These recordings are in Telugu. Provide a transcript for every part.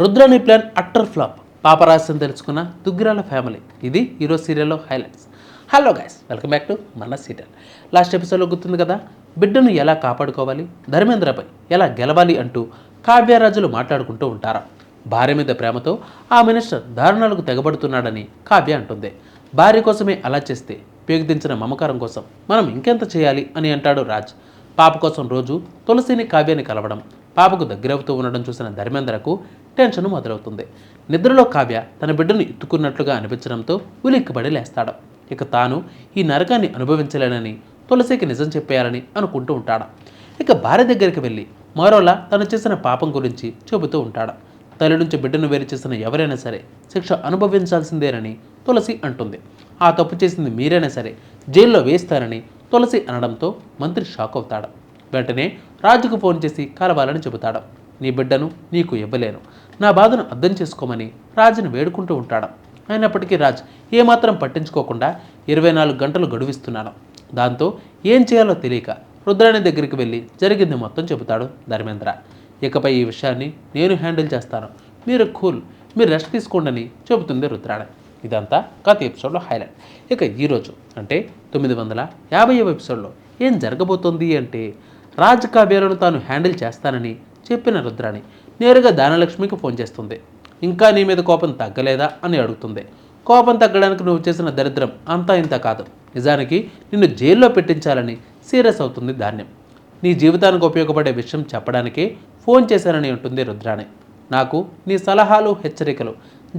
Rudrani plan utter flop. పాపరాశిని తెలుసుకున్న దుగ్గిరాల ఫ్యామిలీ. ఇది ఈరోజు సీరియల్లో highlights. Hello guys welcome back to మన సీరియల్. లాస్ట్ ఎపిసోడ్లో గుర్తుంది కదా బిడ్డను ఎలా కాపాడుకోవాలి ధర్మేంద్రపై ఎలా గెలవాలి అంటూ కావ్యరాజులు మాట్లాడుకుంటూ ఉంటారా. భార్య మీద ప్రేమతో ఆ మినిస్టర్ దారుణాలకు తెగబడుతున్నాడని కావ్య అంటుంది. భార్య కోసమే అలా చేస్తే పేగుదించిన మమకారం కోసం మనం ఇంకెంత చేయాలి అని అంటాడు రాజ్. పాప కోసం రోజు తులసిని కావ్యాన్ని కలవడం పాపకు దగ్గరవుతూ ఉండడం చూసిన ధర్మేంద్రకు టెన్షన్ మొదలవుతుంది. నిద్రలో కావ్య తన బిడ్డను ఎత్తుకున్నట్లుగా అనిపించడంతో ఉలిక్కిబడి లేస్తాడు. ఇక తాను ఈ నరకాన్ని అనుభవించలేనని తులసికి నిజం చెప్పేయాలని అనుకుంటూ ఉంటాడు. ఇక భార్య దగ్గరికి వెళ్ళి మరోలా తను చేసిన పాపం గురించి చెబుతూ ఉంటాడు. తల్లి నుంచి బిడ్డను వేరు చేసిన ఎవరైనా సరే శిక్ష అనుభవించాల్సిందేనని తులసి అంటుంది. ఆ తప్పు చేసింది మీరైనా సరే జైల్లో వేస్తారని తులసి అనడంతో మంత్రి షాక్ అవుతాడు. వెంటనే రాజుకు ఫోన్ చేసి కలవాలని చెబుతాడు. నీ బిడ్డను నీకు ఇవ్వలేను. నా బాధను అర్థం చేసుకోమని రాజును వేడుకుంటూ ఉంటాడు. అయినప్పటికీ రాజ్ ఏమాత్రం పట్టించుకోకుండా ఇరవై నాలుగు గంటలు గడువిస్తున్నాడు. దాంతో ఏం చేయాలో తెలియక రుద్రాణి దగ్గరికి వెళ్ళి జరిగింది మొత్తం చెబుతాడు ధర్మేంద్ర. ఇకపై ఈ విషయాన్ని నేను హ్యాండిల్ చేస్తాను. మీరు కూల్ మీరు రెస్ట్ తీసుకోండి చెబుతుంది రుద్రాణి. ఇదంతా గత ఎపిసోడ్లో హైలైట్. ఇక ఈరోజు అంటే తొమ్మిది వందల యాభైవ ఎపిసోడ్లో ఏం జరగబోతోంది అంటే రాజ్ కావ్యాలను తాను హ్యాండిల్ చేస్తానని చెప్పిన రుద్రాణి నేరుగా దానలక్ష్మికి ఫోన్ చేస్తుంది. ఇంకా నీ మీద కోపం తగ్గలేదా అని అడుగుతుంది. కోపం తగ్గడానికి నువ్వు చేసిన దరిద్రం అంతా ఇంత కాదు. నిజానికి నిన్ను జైల్లో పెట్టించాలని సీరియస్ అవుతుంది ధాన్యం. నీ జీవితానికి ఉపయోగపడే విషయం చెప్పడానికే ఫోన్ చేశానని ఉంటుంది రుద్రాణి. నాకు నీ సలహాలు హెచ్చరికలు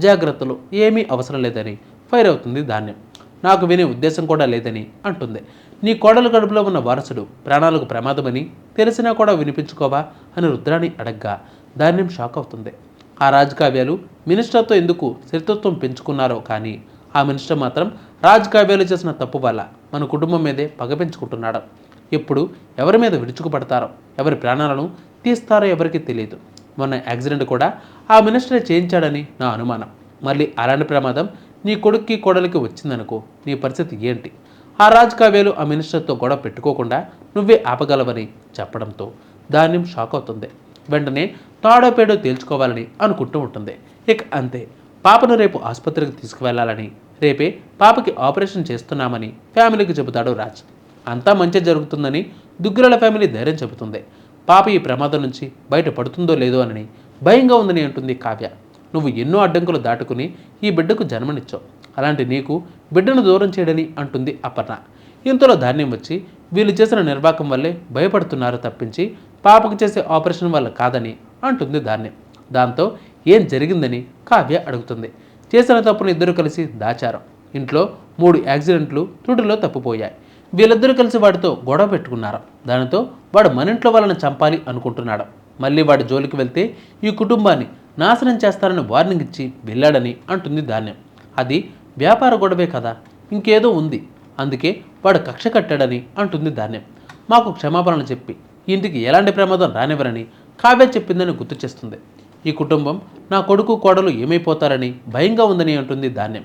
జాగ్రత్తలు ఏమీ అవసరం లేదని ఫైర్ అవుతుంది ధాన్యం. నాకు వినే ఉద్దేశం కూడా లేదని అంటుంది. నీ కోడలు కడుపులో ఉన్న వారసుడు ప్రాణాలకు ప్రమాదమని తెలిసినా కూడా వినిపించుకోవా అని రుద్రాణి అడగ్గా ధాన్యం షాక్ అవుతుంది. ఆ రాజకావ్యాలు మినిస్టర్తో ఎందుకు శత్రుత్వం పెంచుకున్నారో కానీ ఆ మినిస్టర్ మాత్రం రాజకావ్యాలు చేసిన తప్పు వల్ల మన కుటుంబం మీదే పగ పెంచుకుంటున్నాడు. ఎప్పుడు ఎవరి మీద విరుచుకుపడతారో ఎవరి ప్రాణాలను తీస్తారో ఎవరికి తెలియదు. మొన్న యాక్సిడెంట్ కూడా ఆ మినిస్టరే చేయించాడని నా అనుమానం. మళ్ళీ అలాంటి ప్రమాదం నీ కొడుక్కి కోడలికి వచ్చిందనుకో నీ పరిస్థితి ఏంటి? ఆ రాజ్ కావ్యాలు ఆ మినిస్టర్తో గొడవ పెట్టుకోకుండా నువ్వే ఆపగలవని చెప్పడంతో ధాన్యం షాక్ అవుతుంది. వెంటనే తాడో పేడో తేల్చుకోవాలని అనుకుంటూ ఉంటుంది. ఇక అంతే. పాపను రేపు ఆసుపత్రికి తీసుకువెళ్ళాలని రేపే పాపకి ఆపరేషన్ చేస్తున్నామని ఫ్యామిలీకి చెబుతాడు రాజ్. అంతా మంచి జరుగుతుందని దుగ్గిరాల ఫ్యామిలీ ధైర్యం చెబుతుంది. పాప ఈ ప్రమాదం నుంచి బయట పడుతుందో లేదో అని భయంగా ఉందని అంటుంది కావ్య. నువ్వు ఎన్నో అడ్డంకులు దాటుకుని ఈ బిడ్డకు జన్మనిచ్చావు. అలాంటి నీకు బిడ్డను దూరం చేయడని అంటుంది అపర్ణ. ఇంతలో ధాన్యం వచ్చి వీళ్ళు చేసిన నిర్వాకం వల్లే భయపడుతున్నారు తప్పించి పాపకు చేసే ఆపరేషన్ వల్ల కాదని అంటుంది ధాన్యం. దాంతో ఏం జరిగిందని కావ్య అడుగుతుంది. చేసిన తప్పును ఇద్దరు కలిసి దాచారు. ఇంట్లో మూడు యాక్సిడెంట్లు తుడిలో తప్పిపోయాయి. వీళ్ళిద్దరూ కలిసి వాడితో గొడవ పెట్టుకున్నారు. దానితో వాడు మన ఇంట్లో వాళ్ళని చంపాలి అనుకుంటున్నాడు. మళ్ళీ వాడి జోలికి వెళ్తే ఈ కుటుంబాన్ని నాశనం చేస్తారని వార్నింగ్ ఇచ్చి వెళ్ళాడని అంటుంది ధాన్యం. అది వ్యాపార గొడవే కదా ఇంకేదో ఉంది అందుకే వాడు కక్ష కట్టాడని అంటుంది ధాన్యం. మాకు క్షమాపణలు చెప్పి ఇంటికి ఎలాంటి ప్రమాదం రానివ్వరని కావ్య చెప్పిందని గుర్తు చేస్తుంది. ఈ కుటుంబం నా కొడుకు కోడలు ఏమైపోతారని భయంగా ఉందని అంటుంది ధాన్యం.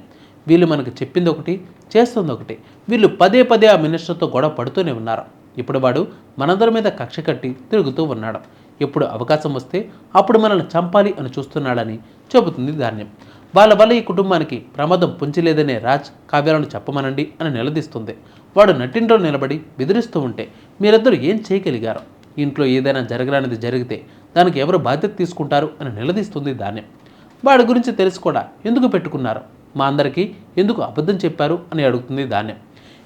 వీళ్ళు మనకు చెప్పింది ఒకటి చేస్తుంది ఒకటి. వీళ్ళు పదే పదే ఆ మినిస్టర్తో గొడవ పడుతూనే ఉన్నారు. ఇప్పుడు వాడు మనందరి మీద కక్ష కట్టి తిరుగుతూ ఉన్నాడు. ఎప్పుడు అవకాశం వస్తే అప్పుడు మనల్ని చంపాలి అని చూస్తున్నాడని చెబుతుంది ధాన్యం. వాళ్ళ వల్ల ఈ కుటుంబానికి ప్రమాదం పుంజలేదనే రాజ్ కావ్యాలను చెప్పమనండి అని నిలదీస్తుంది. వాడు నటింట్లో నిలబడి బెదిరిస్తూ ఉంటే మీరిద్దరూ ఏం చేయగలిగారు? ఇంట్లో ఏదైనా జరగరానిది జరిగితే దానికి ఎవరు బాధ్యత తీసుకుంటారు అని నిలదీస్తుంది ధాన్యం. వాడి గురించి తెలిసి కూడా ఎందుకు పెట్టుకున్నారు? మా అందరికీ ఎందుకు అబద్ధం చెప్పారు అని అడుగుతుంది ధాన్యం.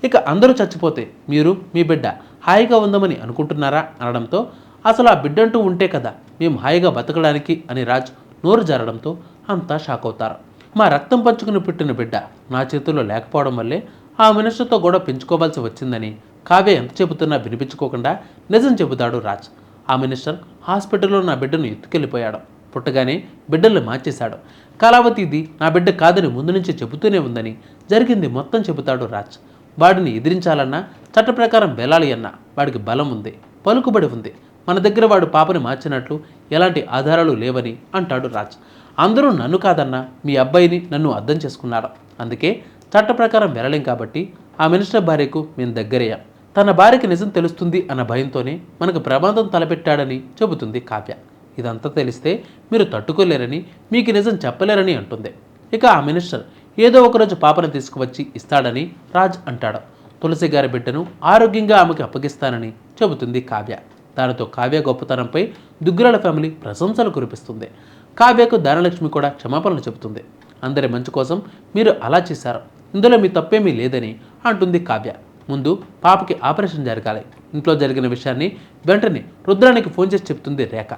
ఇక అందరూ చచ్చిపోతే మీరు మీ బిడ్డ హాయిగా ఉందామని అనుకుంటున్నారా? అనడంతో అసలు ఆ బిడ్డంటూ ఉంటే కదా మేము హాయిగా బతకడానికి అని రాజ్ నోరు జారడంతో అంతా షాక్ అవుతారు. మా రక్తం పంచుకుని పుట్టిన బిడ్డ నా చేతుల్లో లేకపోవడం వల్లే ఆ మనిషితో కూడా పెంచుకోవాల్సి వచ్చిందని కావ్య ఎంత చెబుతున్నా వినిపించుకోకుండా నిజం చెబుతాడు రాజ్. ఆ మినిస్టర్ హాస్పిటల్లో నా బిడ్డను ఎత్తుకెళ్ళిపోయాడు. పుట్టగానే బిడ్డల్ని మార్చేశాడు. కళావతి ఇది నా బిడ్డ కాదని ముందు నుంచి చెబుతూనే ఉందని జరిగింది మొత్తం చెబుతాడు రాజ్. వాడిని ఎదిరించాలన్నా చట్ట ప్రకారం వెళ్ళాలి అన్నా వాడికి బలం ఉంది పలుకుబడి ఉంది. మన దగ్గర వాడు పాపని మార్చినట్లు ఎలాంటి ఆధారాలు లేవని అంటాడు రాజ్. అందరూ నన్ను కాదన్నా మీ అబ్బాయిని నన్ను అర్థం చేసుకున్నారు? అందుకే చట్ట ప్రకారం వెళ్ళలేం కాబట్టి ఆ మినిస్టర్ భార్యకు మేము దగ్గరయ్యాం. తన భార్యకి నిజం తెలుస్తుంది అన్న భయంతోనే మనకు ప్రమాదం తలపెట్టాడని చెబుతుంది కావ్య. ఇదంతా తెలిస్తే మీరు తట్టుకోలేరని మీకు నిజం చెప్పలేరని అంటుంది. ఇక ఆ మినిస్టర్ ఏదో ఒకరోజు పాపను తీసుకువచ్చి ఇస్తాడని రాజ్ అంటాడు. తులసి గారి బిడ్డను ఆరోగ్యంగా ఆమెకు అప్పగిస్తానని చెబుతుంది కావ్య. దానితో కావ్య గొప్పతనంపై దుగ్గురాల ఫ్యామిలీ ప్రశంసలు కురిపిస్తుంది. కావ్యకు ధనలక్ష్మి కూడా క్షమాపణలు చెబుతుంది. అందరి మంచి కోసం మీరు అలా చేశారు. ఇందులో మీ తప్పేమీ లేదని అంటుంది కావ్య. ముందు పాపకి ఆపరేషన్ జరగాలి. ఇంట్లో జరిగిన విషయాన్ని వెంటనే రుద్రానికి ఫోన్ చేసి చెప్తుంది రేఖ.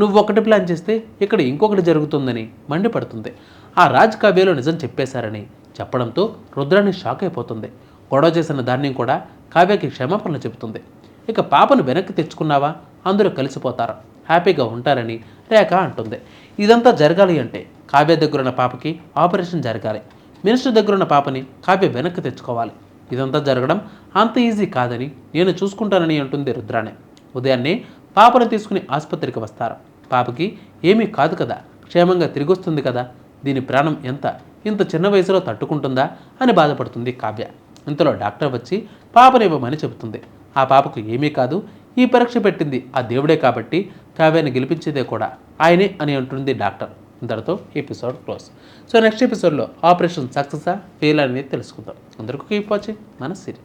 నువ్వు ఒకటి ప్లాన్ చేస్తే ఇక్కడ ఇంకొకటి జరుగుతుందని మండిపడుతుంది. ఆ రాజ్ కావ్యలో నిజం చెప్పేశారని చెప్పడంతో రుద్రాన్ని షాక్ అయిపోతుంది. గొడవ చేసిన ధాన్యం కూడా కావ్యకి క్షమాపణలు చెబుతుంది. ఇక పాపను వెనక్కి తెచ్చుకున్నావా? అందరూ కలిసిపోతారు. హ్యాపీగా ఉంటారని రేఖ అంటుంది. ఇదంతా జరగాలి అంటే కావ్య దగ్గరున్న పాపకి ఆపరేషన్ జరగాలి. మినిస్టర్ దగ్గరున్న పాపని కావ్య వెనక్కి తెచ్చుకోవాలి. ఇదంతా జరగడం అంత ఈజీ కాదని నేను చూసుకుంటానని అంటుంది రుద్రాణి. ఉదయాన్నే పాపను తీసుకుని ఆసుపత్రికి వస్తారు. పాపకి ఏమీ కాదు కదా. క్షేమంగా తిరిగి వస్తుంది కదా. దీని ప్రాణం ఎంత? ఇంత చిన్న వయసులో తట్టుకుంటుందా? అని బాధపడుతుంది కావ్య. ఇంతలో డాక్టర్ వచ్చి పాపనివ్వమని చెబుతుంది. ఆ పాపకు ఏమీ కాదు ఈ పరీక్ష పెట్టింది ఆ దేవుడే కాబట్టి కావ్యాన్ని గెలిపించేదే కూడా ఆయనే అని అంటుంది డాక్టర్. ఇంతటితో ఎపిసోడ్ క్లోజ్. సో నెక్స్ట్ ఎపిసోడ్లో ఆపరేషన్ సక్సెసా ఫెయిల్ అనేది తెలుసుకుందాం. అందరికీ కీప్ వాచింగ్ మన సిరి